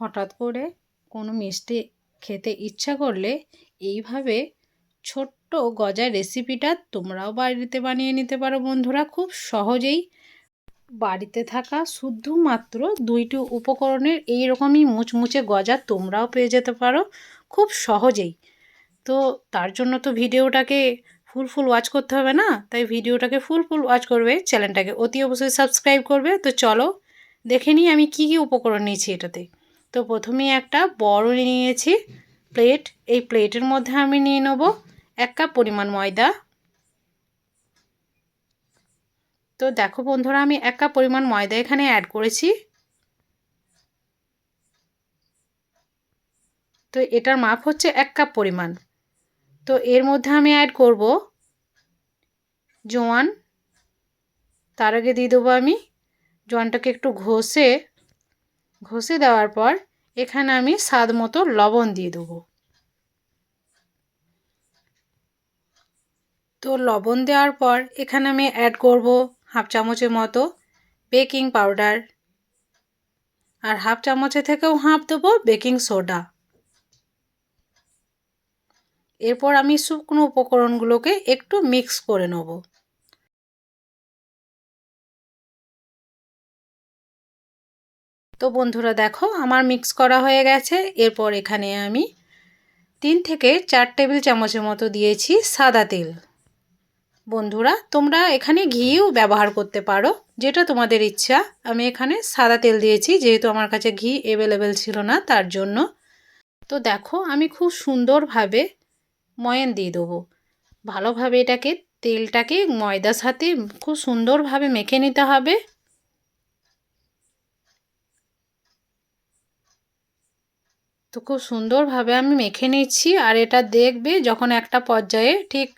হঠাৎ করে কোনো মিষ্টি খেতে ইচ্ছা করলে এইভাবে ছোট্ট গজার রেসিপিটা তোমরাও বাড়িতে বানিয়ে নিতে পারো বন্ধুরা। খুব সহজেই বাড়িতে থাকা শুধুমাত্র দুইটি উপকরণের এইরকমই মুচমুচে গজা তোমরাও পেয়ে যেতে পারো খুব সহজেই। তো তার জন্য তো ভিডিওটাকে ফুল ফুল ওয়াচ করতে হবে না? তাই ভিডিওটাকে ফুল ফুল ওয়াচ করবে চ্যানেলটাকে অতি অবশ্যই সাবস্ক্রাইব করবে। তো চলো দেখে নিই আমি কি কি উপকরণ নিয়েছি এটাতে। তো প্রথমেই একটা বড় নিয়েছি প্লেট। এই প্লেটের মধ্যে আমি নিয়ে নেব এক কাপ পরিমাণ ময়দা। তো দেখো বন্ধুরা, আমি এক কাপ পরিমাণ ময়দা এখানে অ্যাড করেছি। তো এটার মাপ হচ্ছে এক কাপ পরিমাণ। তো এর মধ্যে আমি অ্যাড করব জোয়ান। তার আগে দিয়ে দেবো আমি জোয়ানটাকে একটু ঘষে ঘষে দেওয়ার পর এখানে আমি স্বাদ মতো লবণ দিয়ে দেবো। তো লবণ দেওয়ার পর এখানে আমি অ্যাড করব হাফ চামচের মতো বেকিং পাউডার আর হাফ চামচের থেকেও হাফ দেবো বেকিং সোডা এরপর আমি শুকনো উপকরণগুলোকে একটু মিক্স করে নেব। তো বন্ধুরা দেখো, আমার মিক্স করা হয়ে গেছে। এরপর এখানে আমি তিন থেকে চার টেবিল চামচের মতো দিয়েছি সাদা তেল। বন্ধুরা, তোমরা এখানে ঘিও ব্যবহার করতে পারো, যেটা তোমাদের ইচ্ছা। আমি এখানে সাদা তেল দিয়েছি, যেহেতু আমার কাছে ঘি অ্যাভেলেবেল ছিল না, তার জন্য। তো দেখো, আমি খুব সুন্দরভাবে ময়ান দিয়ে দেবো। ভালোভাবে এটাকে, তেলটাকে ময়দার সাথে খুব সুন্দরভাবে মেখে নিতে হবে। তো খুব সুন্দরভাবে আমি মেখে নিচ্ছি আর এটা দেখবে যখন একটা পর্যায়ে ঠিক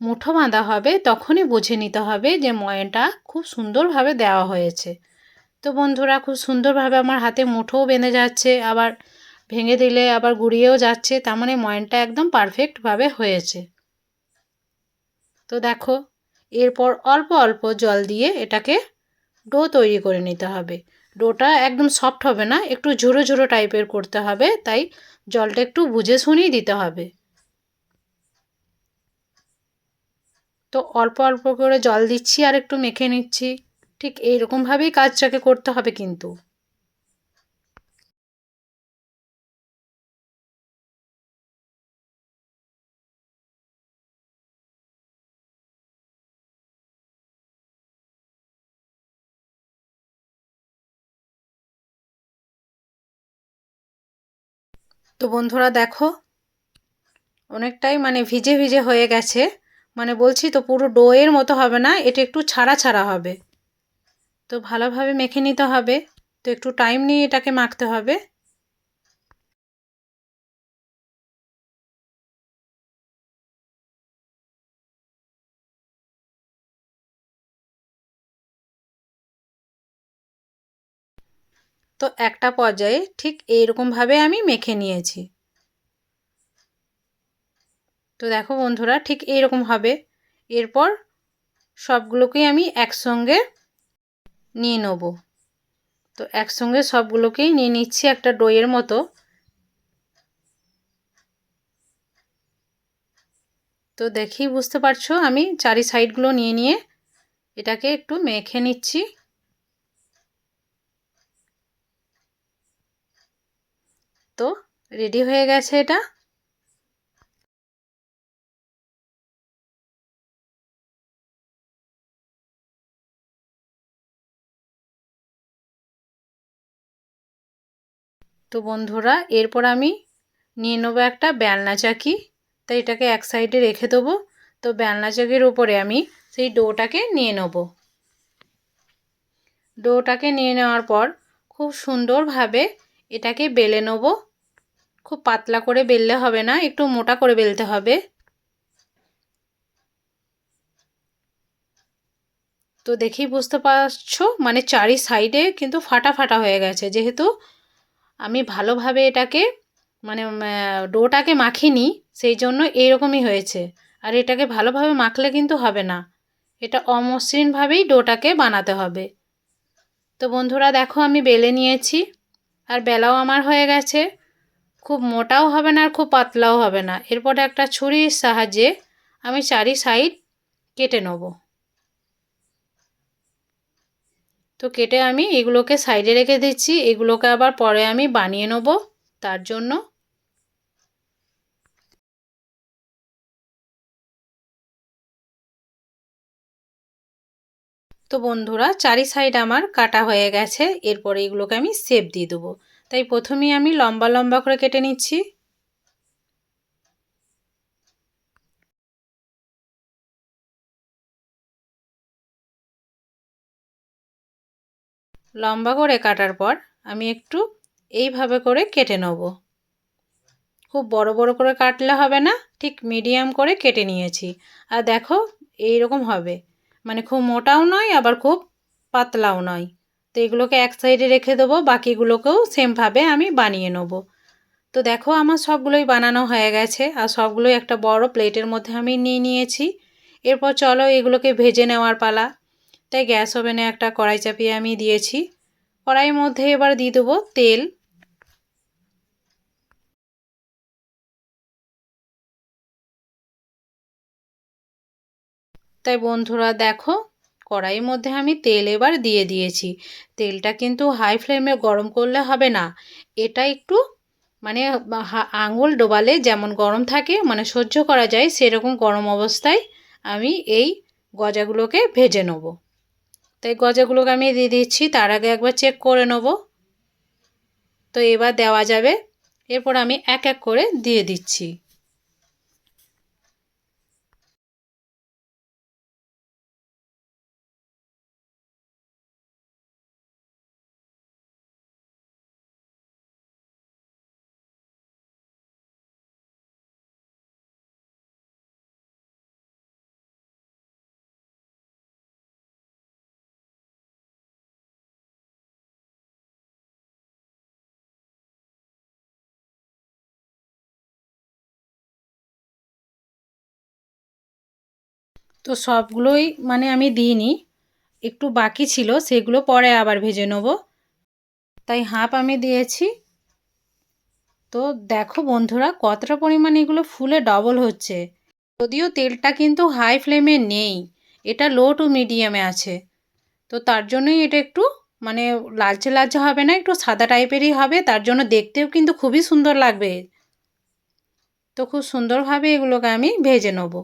মুঠো বাঁধা হবে তখনই বুঝে নিতে হবে যে ময়নটা খুব সুন্দরভাবে দেওয়া হয়েছে। তো বন্ধুরা খুব সুন্দরভাবে আমার হাতে মুঠোও বেঁধে যাচ্ছে, আবার ভেঙে দিলে আবার গুড়িয়েও যাচ্ছে, তার মানে ময়নটা একদম পারফেক্টভাবে হয়েছে। তো দেখো, এরপর অল্প অল্প জল দিয়ে এটাকে ডো তৈরি করে নিতে হবে। ডোটা একদম সফট হবে না, একটু ঝুরো ঝুরো টাইপের করতে হবে, তাই জলটা একটু বুঝে শুনেই দিতে হবে। তো অল্প অল্প করে জল দিচ্ছি আর একটু মেখে নিচ্ছি, ঠিক এইরকমভাবেই কাজটাকে করতে হবে কিন্তু। তো বন্ধুরা দেখো, অনেকটাই মানে ভিজে ভিজে হয়ে গেছে। মানে বলছি তো পুরো ডোয়ের মতো হবে না, এটা একটু ছাড়া ছাড়া হবে। তো ভালোভাবে মেখে নিতে হবে। তো একটু টাইম নিয়ে এটাকে মাখতে হবে। তো একটা পর্যায়ে ঠিক এইরকমভাবে আমি মেখে নিয়েছি। তো দেখো বন্ধুরা, ঠিক এইরকম হবে। এরপর সবগুলোকেই আমি একসঙ্গে নিয়ে নেব। তো একসঙ্গে সবগুলোকেই নিয়ে নিচ্ছি একটা ডইয়ের মতো। তো দেখি বুঝতে পারছ, আমি চারি সাইডগুলো নিয়ে নিয়ে এটাকে একটু মেখে নিচ্ছি। তো রেডি হয়ে গেছে এটা। তো বন্ধুরা, এরপর আমি নিয়ে নেব একটা বেলনা চাকি। তো এটাকে এক সাইডে রেখে দেবো। তো বেলনা চাকির উপরে আমি সেই ডোটাকে নিয়ে নেব। ডোটাকে নিয়ে নেওয়ার পর খুব সুন্দরভাবে এটাকে বেলে নেব। খুব পাতলা করে বেললে হবে না, একটু মোটা করে বেলতে হবে। তো দেখেই বুঝতে পারছ মানে চারি সাইডে কিন্তু ফাটা ফাটা হয়ে গেছে। যেহেতু আমি ভালোভাবে এটাকে মানে ডোটাকে মাখিনি, সেই জন্য এইরকমই হয়েছে। আর এটাকে ভালোভাবে মাখলে কিন্তু হবে না। এটা অমসৃণভাবেই ডোটাকে বানাতে হবে। তো বন্ধুরা, দেখো আমি বেলে নিয়েছি, আর বেলাও আমার হয়ে গেছে। খুব মোটাও হবে না আর খুব পাতলাও হবে না। এরপরে একটা ছুরির সাহায্যে আমি চারি সাইড কেটে নেব। তো কেটে আমি এগুলোকে সাইডে রেখে দিচ্ছি। এগুলোকে আবার পরে আমি বানিয়ে নেব। তার জন্য তো বন্ধুরা, চারি সাইড আমার কাটা হয়ে গেছে। এরপরে এগুলোকে আমি সেপ দিয়ে দেবো। তাই প্রথমেই আমি লম্বা লম্বা করে কেটে নিচ্ছি। লম্বা করে কাটার পর আমি একটু এইভাবে করে কেটে নেব। খুব বড় বড় করে কাটলে হবে না, ঠিক মিডিয়াম করে কেটে নিয়েছি। আর দেখো এই রকম হবে। মানে খুব মোটাও নয়, আবার খুব পাতলাও নয়। তো এগুলোকে এক সাইডে রেখে দেবো, বাকিগুলোকেও সেমভাবে আমি বানিয়ে নেব। তো দেখো আমার সবগুলোই বানানো হয়ে গেছে, আর সবগুলোই একটা বড় প্লেটের মধ্যে আমি নিয়ে নিয়েছি। এরপর চলো এগুলোকে ভেজে নেওয়ার পালা। তাই গ্যাস ওভেনে একটা কড়াই চাপিয়ে আমি দিয়েছি। কড়াইয়ের মধ্যে এবার দিয়ে দেবো তেল। তাই বন্ধুরা দেখো কড়াইয়ের মধ্যে আমি তেল এবার দিয়ে দিয়েছি। তেলটা কিন্তু হাই ফ্লেমে গরম করলে হবে না। এটা একটু মানে আঙুল ডোবালে যেমন গরম থাকে মানে সহ্য করা যায়, সেরকম গরম অবস্থায় আমি এই গজাগুলোকে ভেজে নেব। তাই গজাগুলোকে আমি দিয়ে দিচ্ছি, তার আগে একবার চেক করে নেব। তো এবার দেওয়া যাবে। এরপর আমি এক এক করে দিয়ে দিচ্ছি। তো সবগুলোই মানে আমি দিইনি। একটু বাকি ছিল, সেগুলো পরে আবার ভেজে নেব। তাই হাফ আমি দিয়েছি। তো দেখো বন্ধুরা, কতটা পরিমাণ এগুলো ফুলে ডবল হচ্ছে। যদিও তেলটা কিন্তু হাই ফ্লেমে নেই, এটা লো টু মিডিয়ামে আছে। তো তার জন্যই এটা একটু মানে লালচে লালচে হবে না, একটু সাদা টাইপেরই হবে, তার জন্য দেখতেও কিন্তু খুবই সুন্দর লাগবে। তো খুব সুন্দরভাবে এগুলোকে আমি ভেজে নেব।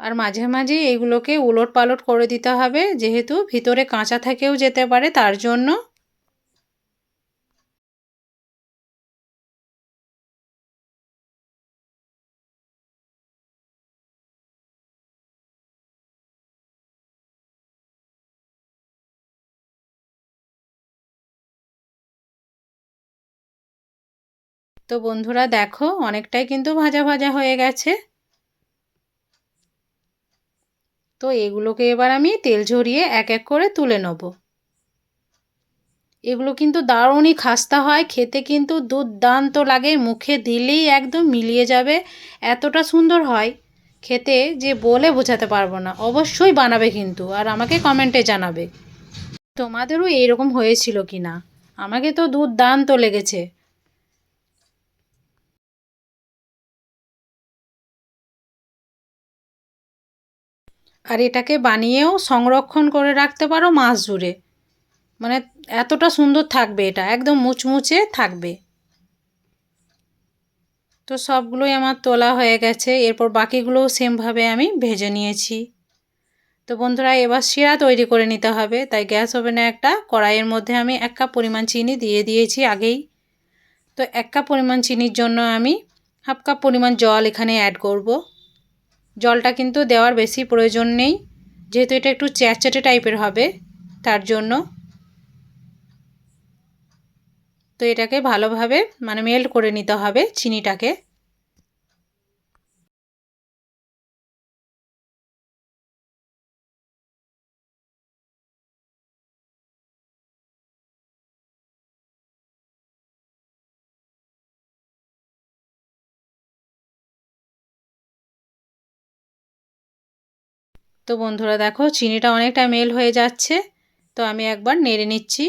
আর মাঝে মাঝে এগুলোকে উলট পালট করে দিতে হবে, যেহেতু ভিতরে কাঁচা থেকেও যেতে পারে, তার জন্য। তো বন্ধুরা, দেখো, অনেকটাই কিন্তু ভাজা ভাজা হয়ে গেছে। তো এগুলোকে এবার আমি তেল ঝরিয়ে এক এক করে তুলে নেব। এগুলো কিন্তু দারুণই খাস্তা হয়, খেতে কিন্তু দুর্দান্ত লাগে, মুখে দিলেই একদম মিলিয়ে যাবে, এতটা সুন্দর হয়, খেতে যে বলে বোঝাতে পারব না, অবশ্যই বানাবে কিন্তু, আর আমাকে কমেন্টে জানাবে। তোমাদেরও এইরকম হয়েছিল কি না আমাকে তো দুর্দান্ত লেগেছে। আর এটাকে বানিয়েও সংরক্ষণ করে রাখতে পারো মাস জুড়ে মানে এতটা সুন্দর থাকবে এটা, একদম মুচমুচে থাকবে। তো সবগুলোই আমার তোলা হয়ে গেছে, এরপর বাকিগুলোও সেমভাবে আমি ভেজে নিয়েছি। তো বন্ধুরা, এবার শিরা তৈরি করে নিতে হবে, তাই গ্যাস ওভেনে একটা কড়াইয়ের মধ্যে আমি এক কাপ পরিমাণ চিনি দিয়ে দিয়েছি আগেই। তো এক কাপ পরিমাণ চিনির জন্য আমি হাফ কাপ পরিমাণ জল এখানে অ্যাড করব। জলটা কিন্তু দেওয়ার বেশি প্রয়োজন নেই। যেহেতু এটা একটু চ্যাটচ্যাটে টাইপের হবে, তার জন্য। তো এটাকে ভালোভাবে মানে মেল্ট করে নিতে হবে চিনিটাকে। তো বন্ধুরা দেখো, চিনিটা অনেকটা মেল হয়ে যাচ্ছে। তো আমি একবার নেড়ে নিচ্ছি।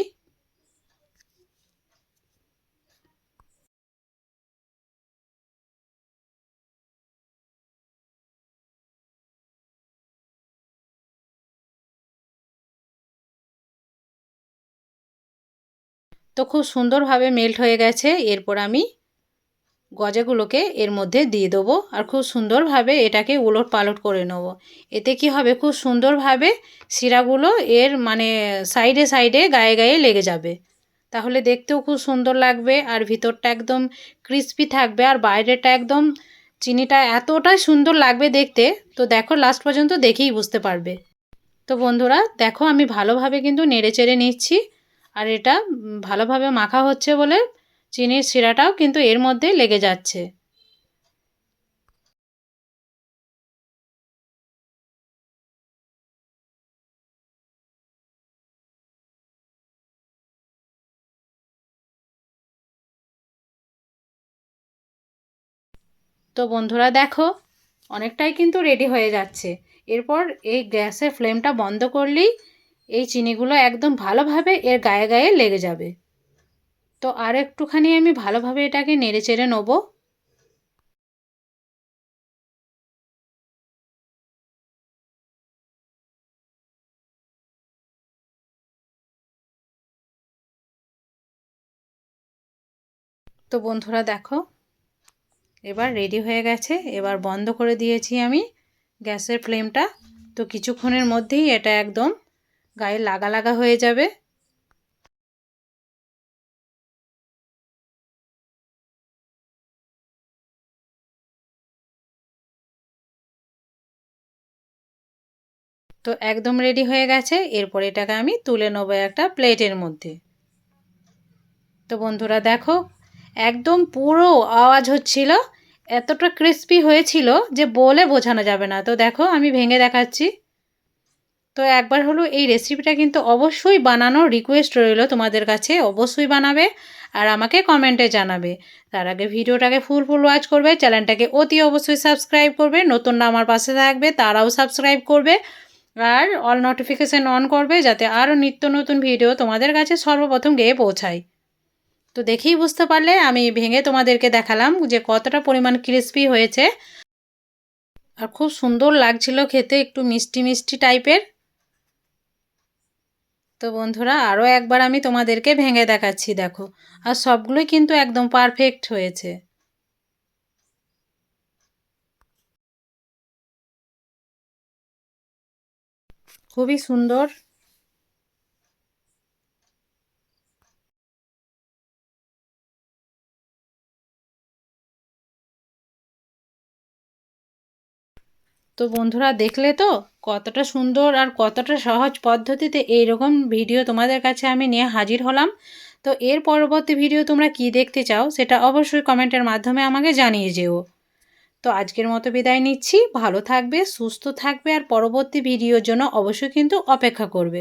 তো খুব সুন্দরভাবে মেল্ট হয়ে গেছে। এরপর আমি গজাগুলোকে এর মধ্যে দিয়ে দেবো আর খুব সুন্দরভাবে এটাকে উলট পালট করে নেব। এতে কি হবে? খুব সুন্দরভাবে শিরাগুলো এর মানে সাইডে সাইডে গায়ে গায়ে লেগে যাবে। তাহলে দেখতেও খুব সুন্দর লাগবে আর ভিতরটা একদম ক্রিস্পি থাকবে আর বাইরেটা একদম চিনিটা এতটাই সুন্দর লাগবে দেখতে। তো দেখো লাস্ট পর্যন্ত দেখেই বুঝতে পারবে। তো বন্ধুরা, দেখো আমি ভালোভাবে কিন্তু নেড়ে চেড়ে নিচ্ছি। আর এটা ভালোভাবে মাখা হচ্ছে বলে চিনির শিরাটাও কিন্তু এর মধ্যে লেগে যাচ্ছে। তো বন্ধুরা দেখো, অনেকটাই কিন্তু রেডি হয়ে যাচ্ছে। এরপর এই গ্যাসের ফ্লেমটা বন্ধ করলেই এই চিনিগুলো একদম ভালোভাবে এর গায়ে গায়ে লেগে যাবে। তো আর একটুখানি আমি ভালোভাবে এটাকে নেড়ে চেড়ে নেব। তো বন্ধুরা দেখো, এবার রেডি হয়ে গেছে। এবার বন্ধ করে দিয়েছি আমি গ্যাসের ফ্লেমটা তো কিছুক্ষণের মধ্যেই এটা একদম গায়ে লাগা লাগা হয়ে যাবে। তো একদম রেডি হয়ে গেছে। এরপর এটাকে আমি তুলে নেব একটা প্লেটের মধ্যে। তো বন্ধুরা দেখো, একদম পুরো আওয়াজ হচ্ছিল, এতটা ক্রিস্পি হয়েছিল যে বলে বোঝানো যাবে না। তো দেখো, আমি ভেঙে দেখাচ্ছি। তো একবার হলো এই রেসিপিটা কিন্তু অবশ্যই বানানোর রিকোয়েস্ট রইল তোমাদের কাছে, অবশ্যই বানাবে আর আমাকে কমেন্টে জানাবে। তার আগে ভিডিওটাকে ফুল ফুল ওয়াচ করবে চ্যানেলটাকে অতি অবশ্যই সাবস্ক্রাইব করবে, নতুন আমার পাশে থাকবে, তারাও সাবস্ক্রাইব করবে। আর অল নোটিফিকেশান অন করবে যাতে আরও নিত্য নতুন ভিডিও তোমাদের কাছে সর্বপ্রথম গিয়ে পৌঁছায়। তো দেখেই বুঝতে পারলে আমি ভেঙে তোমাদেরকে দেখালাম যে কতটা পরিমাণ ক্রিস্পি হয়েছে। আর খুব সুন্দর লাগছিল খেতে, একটু মিষ্টি মিষ্টি টাইপের তো বন্ধুরা আরও একবার আমি তোমাদেরকে ভেঙে দেখাচ্ছি, দেখো। আর সবগুলোই কিন্তু একদম পারফেক্ট হয়েছে। খুবই সুন্দর। তো বন্ধুরা, দেখলে তো কতটা সুন্দর আর কতটা সহজ পদ্ধতিতে এই রকম ভিডিও তোমাদের কাছে আমি নিয়ে হাজির হলাম। তো এর পরবর্তী ভিডিও তোমরা কি দেখতে চাও সেটা অবশ্যই কমেন্টের মাধ্যমে আমাকে জানিয়ে যেও। তো আজকের মতো বিদায় নিচ্ছি। ভালো থাকবে, সুস্থ থাকবে, আর পরবর্তী ভিডিওর জন্য অবশ্যই কিন্তু অপেক্ষা করবে।